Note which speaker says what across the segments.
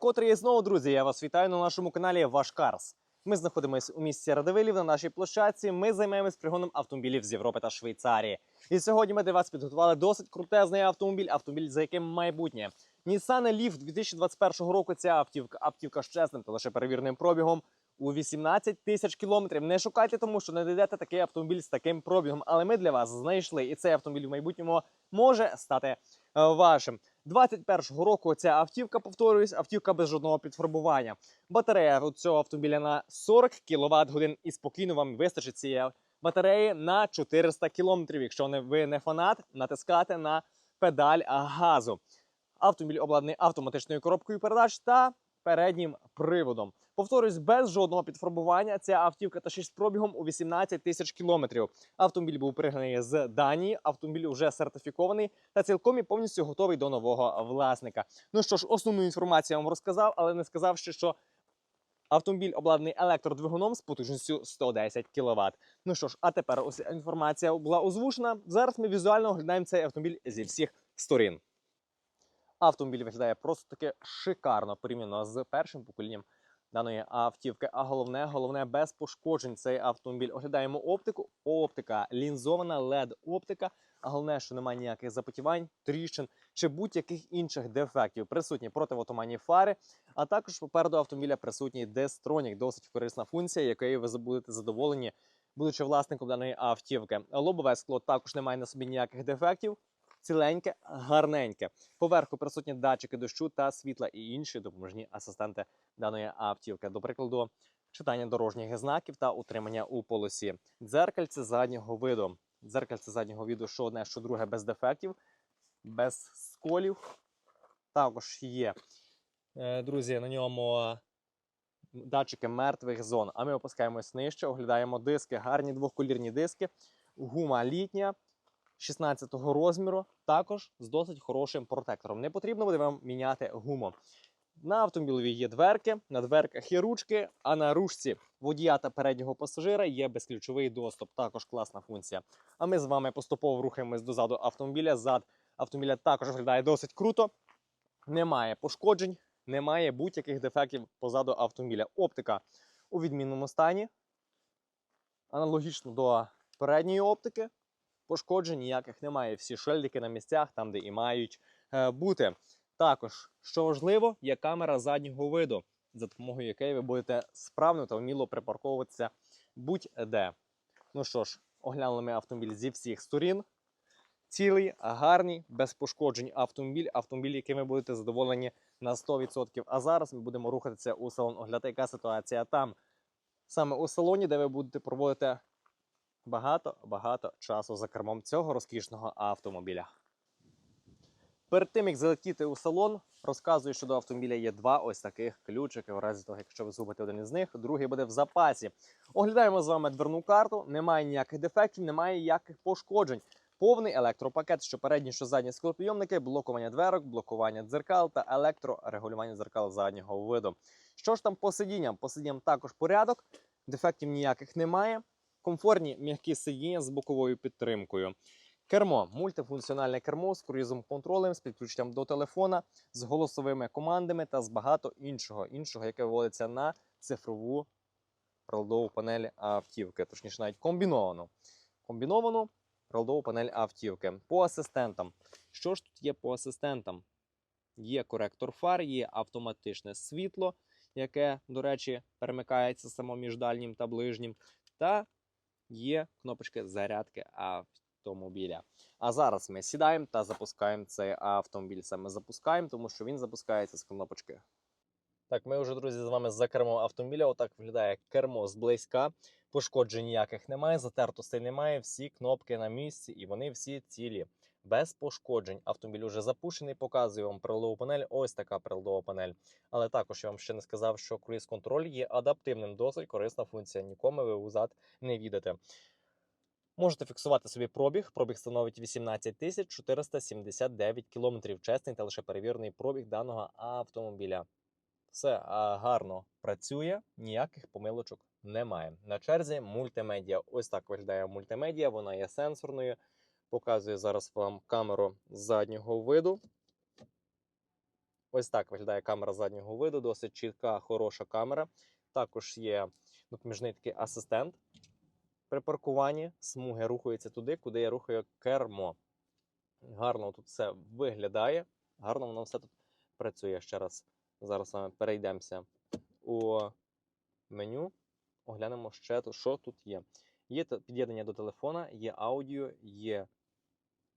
Speaker 1: вкотре є знову, друзі. Я вас вітаю на нашому каналі Ваш Карс. Ми знаходимося у місті Радивилів на нашій площадці. Ми займаємось пригоном автомобілів з Європи та Швейцарії. І сьогодні ми для вас підготували досить крутезний автомобіль, автомобіль, за яким майбутнє. Nissan Leaf 2021 року. Ця автівка, автівка з чесним та лише перевірним пробігом у 18 тисяч кілометрів. Не шукайте, тому що не знайдете такий автомобіль з таким пробігом. Але ми для вас знайшли, і цей автомобіль в майбутньому може стати е, вашим. 21-го року ця автівка, повторююсь, автівка без жодного підфарбування. Батарея у цього автомобіля на 40 кВт годин і спокійно вам вистачить цієї батареї на 400 км. Якщо ви не фанат, натискати на педаль газу. Автомобіль обладнаний автоматичною коробкою передач та переднім приводом. Повторюсь, без жодного підфарбування ця автівка та 6 пробігом у 18 тисяч кілометрів. Автомобіль був пригнаний з Данії. Автомобіль вже сертифікований та цілком і повністю готовий до нового власника. Ну що ж, основну інформацію я вам розказав, але не сказав ще, що автомобіль обладнаний електродвигуном з потужністю 110 кВт. Ну що ж, а тепер ось інформація була озвучена. Зараз ми візуально оглядаємо цей автомобіль зі всіх сторін. Автомобіль виглядає просто таки шикарно порівняно з першим поколінням даної автівки. А головне, головне, без пошкоджень цей автомобіль. Оглядаємо оптику. Оптика лінзована, led оптика. А головне, що немає ніяких запотівань, тріщин чи будь-яких інших дефектів. Присутні противотуманні фари, а також попереду автомобіля присутній Destronік. Досить корисна функція, якою ви будете задоволені, будучи власником даної автівки. Лобове скло також не має на собі ніяких дефектів. Ціленьке, гарненьке. Поверху присутні датчики дощу та світла і інші допоможні асистенти даної автівки. До прикладу, читання дорожніх знаків та утримання у полосі. Дзеркальце заднього виду. Дзеркальце заднього виду, що одне, що друге, без дефектів, без сколів. Також є, е, друзі, на ньому датчики мертвих зон. А ми опускаємось нижче, оглядаємо диски, гарні двохколірні диски, гума літня. 16-го розміру, також з досить хорошим протектором. Не потрібно буде вам міняти гуму. На автомобілі є дверки, на дверках є ручки, а на ручці водія та переднього пасажира є безключовий доступ. Також класна функція. А ми з вами поступово рухаємось дозаду автомобіля. Зад автомобіля також виглядає досить круто. Немає пошкоджень, немає будь-яких дефектів позаду автомобіля. Оптика у відмінному стані. Аналогічно до передньої оптики пошкоджень ніяких немає. Всі шельдики на місцях, там, де і мають е, бути. Також, що важливо, є камера заднього виду, за допомогою якої ви будете справно та вміло припарковуватися будь-де. Ну що ж, оглянули ми автомобіль зі всіх сторін. Цілий, гарний, без пошкоджень автомобіль, автомобіль, яким ви будете задоволені на 100%. А зараз ми будемо рухатися у салон. Оглядати, яка ситуація там. Саме у салоні, де ви будете проводити багато-багато часу за кермом цього розкішного автомобіля. Перед тим як залетіти у салон, розказую, що до автомобіля є два ось таких ключики. В разі того, якщо ви згубите один із них, другий буде в запасі. Оглядаємо з вами дверну карту. Немає ніяких дефектів, немає ніяких пошкоджень. Повний електропакет, що передні, що задні склопійомники, блокування дверок, блокування дзеркал та електрорегулювання дзеркал заднього виду. Що ж там по сидінням? По сидінням також порядок, дефектів ніяких немає. Комфортні м'які сидіння з боковою підтримкою. Кермо, мультифункціональне кермо з круїзом контролем, з підключенням до телефона, з голосовими командами та з багато іншого, іншого, яке виводиться на цифрову приладову панель автівки, точніше, навіть комбіновану. Комбіновану приладову панель автівки. По асистентам. Що ж тут є по асистентам? Є коректор фар, є автоматичне світло, яке, до речі, перемикається само між дальнім та ближнім. Та є кнопочки зарядки автомобіля. А зараз ми сідаємо та запускаємо цей автомобіль. Саме запускаємо, тому що він запускається з кнопочки. Так, ми вже, друзі, з вами за кермо автомобіля. Отак виглядає кермо зблизька. Пошкоджень ніяких немає, затертостей немає. Всі кнопки на місці і вони всі цілі. Без пошкоджень. Автомобіль вже запущений, показую вам приладову панель. Ось така приладова панель. Але також я вам ще не сказав, що круїз контроль є адаптивним, досить корисна функція. Нікому ви узад не відете. Можете фіксувати собі пробіг. Пробіг становить 18 тисяч 479 кілометрів. Чесний та лише перевірений пробіг даного автомобіля. Все гарно працює, ніяких помилочок немає. На черзі мультимедіа. Ось так виглядає мультимедіа, вона є сенсорною. Показую зараз вам камеру заднього виду. Ось так виглядає камера заднього виду, досить чітка, хороша камера. Також є допоміжний такий асистент при паркуванні. Смуги рухаються туди, куди я рухаю кермо. Гарно тут все виглядає, гарно воно все тут працює. Ще раз зараз з вами перейдемося у меню. Оглянемо ще, що тут є. Є під'єднання до телефона, є аудіо, є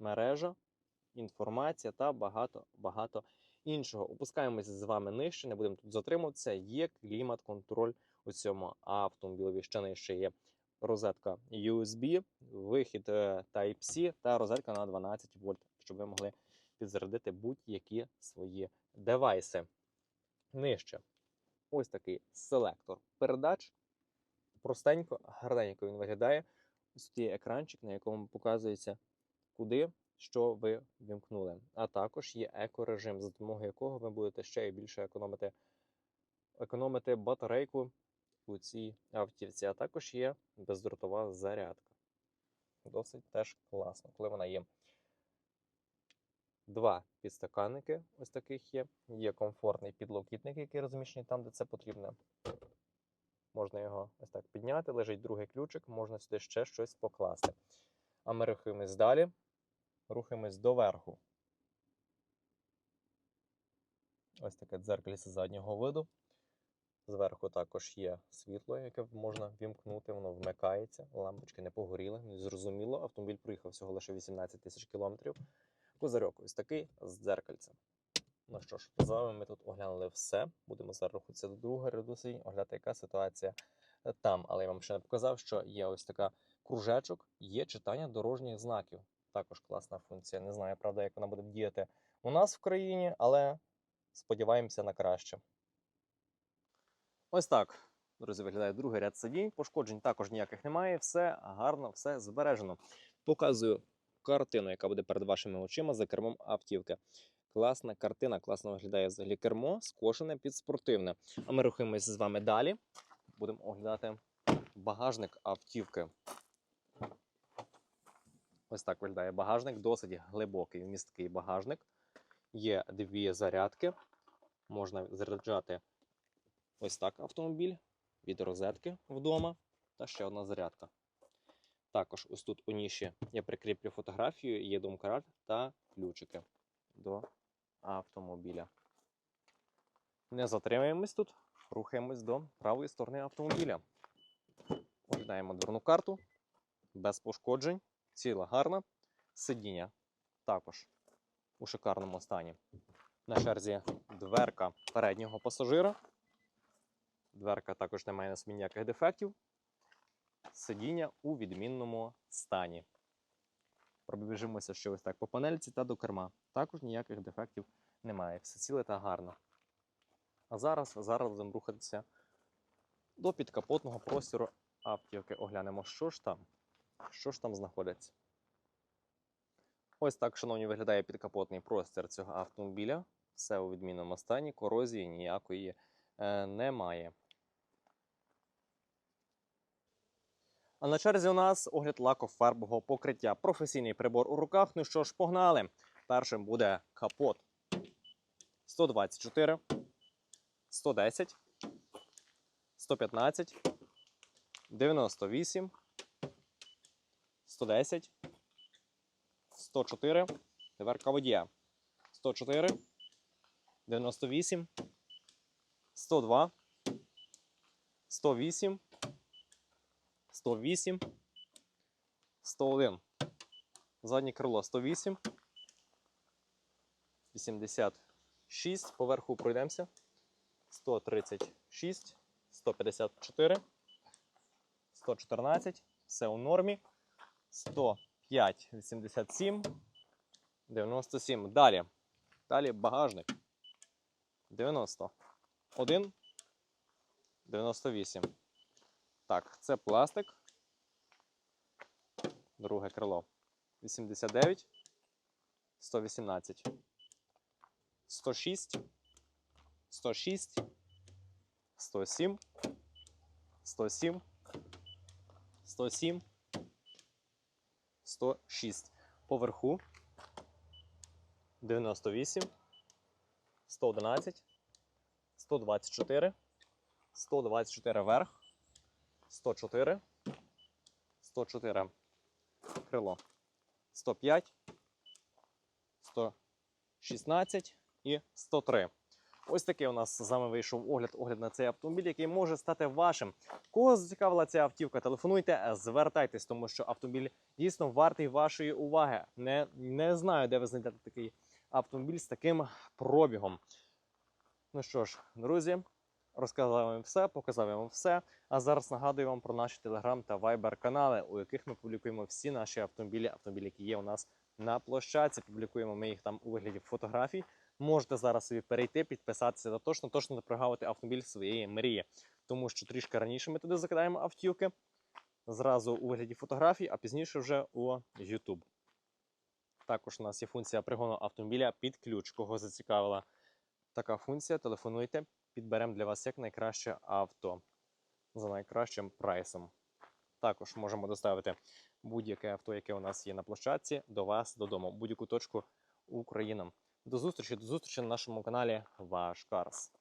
Speaker 1: мережа, інформація та багато багато іншого. Опускаємося з вами нижче, не будемо тут затримуватися. Є клімат-контроль у цьому автомобілеві. Ще нижче є розетка USB, вихід е, Type-C та розетка на 12 вольт, щоб ви могли підзарядити будь-які свої девайси. Нижче ось такий селектор передач. Простенько, гарненько він виглядає. Ось тут є екранчик, на якому показується, куди що ви вімкнули. А також є екорежим, за допомогою якого ви будете ще і більше економити, економити батарейку у цій автівці. А також є бездротова зарядка. Досить теж класно, коли вона є. Два підстаканники ось таких є. Є комфортний підлокітник, який розміщений там, де це потрібно. Можна його ось так підняти, лежить другий ключик, можна сюди ще щось покласти. А ми рухаємось далі, рухаємось доверху. Ось таке дзеркальце заднього виду. Зверху також є світло, яке можна вімкнути, воно вмикається, лампочки не погоріли, зрозуміло. Автомобіль проїхав всього лише 18 тисяч кілометрів. Козирьок ось такий з дзеркальцем. Ну що ж, з вами ми тут оглянули все. Будемо зараз рухатися до другого ряду сидінь, оглядати, яка ситуація там. Але я вам ще не показав, що є ось така кружечок, є читання дорожніх знаків. Також класна функція. Не знаю, правда, як вона буде діяти у нас в країні, але сподіваємося на краще. Ось так, друзі, виглядає другий ряд сидінь. Пошкоджень також ніяких немає. Все гарно, все збережено. Показую картину, яка буде перед вашими очима за кермом автівки. Класна картина, класно виглядає взагалі кермо, скошене під спортивне. А ми рухаємося з вами далі. Будемо оглядати багажник автівки. Ось так виглядає багажник, досить глибокий, вмісткий багажник. Є дві зарядки. Можна заряджати ось так автомобіль від розетки вдома. Та ще одна зарядка. Також ось тут у ніші я прикріплю фотографію, є домкарт та ключики до автомобіля. Не затримуємось тут, рухаємось до правої сторони автомобіля. Оглядаємо дверну карту без пошкоджень, ціла гарна. Сидіння також у шикарному стані. На черзі дверка переднього пасажира. Дверка також не має на собі ніяких дефектів. Сидіння у відмінному стані. Пробіжимося ще ось так по панельці та до керма. Також ніяких дефектів немає. Все ціле та гарно. А зараз, зараз будемо рухатися до підкапотного простору автівки. Оглянемо, що ж там. Що ж там знаходиться. Ось так, шановні, виглядає підкапотний простір цього автомобіля. Все у відмінному стані, корозії ніякої е, немає. А на черзі у нас огляд лакофарбового покриття. Професійний прибор у руках. Ну що ж, погнали. Першим буде капот 124, 110, 115, 98, 110, 104. Тепер водія. 104, 98, 102, 108. 108, 101. Заднє крило 108, 86. Поверху пройдемося. 136, 154, 114. Все у нормі. 105, 87, 97. Далі. Далі багажник. 91, 98. Так, це пластик. Друге крило. 89, 118, 106, 106, 107, 107, 107, 106. Поверху 98, 111, 124, 124 вверх, 104, 104 крило, 105, 116 і 103. Ось такий у нас з вами вийшов огляд, огляд на цей автомобіль, який може стати вашим. Кого зацікавила ця автівка, телефонуйте, звертайтесь, тому що автомобіль дійсно вартий вашої уваги. Не, не знаю, де ви знайдете такий автомобіль з таким пробігом. Ну що ж, друзі, розказав вам все, показав вам все. А зараз нагадую вам про наші телеграм та вайбер канали, у яких ми публікуємо всі наші автомобілі, автомобілі, які є у нас на площадці. Публікуємо ми їх там у вигляді фотографій. Можете зараз собі перейти, підписатися та точно точно не прогавити автомобіль своєї мрії, тому що трішки раніше ми туди закидаємо автівки зразу у вигляді фотографій, а пізніше вже у YouTube. Також у нас є функція пригону автомобіля під ключ. Кого зацікавила така функція, телефонуйте, підберемо для вас як найкраще авто за найкращим прайсом. Також можемо доставити будь-яке авто, яке у нас є на площадці, до вас додому, будь-яку точку України. До зустрічі, до зустрічі на нашому каналі Ваш Карс.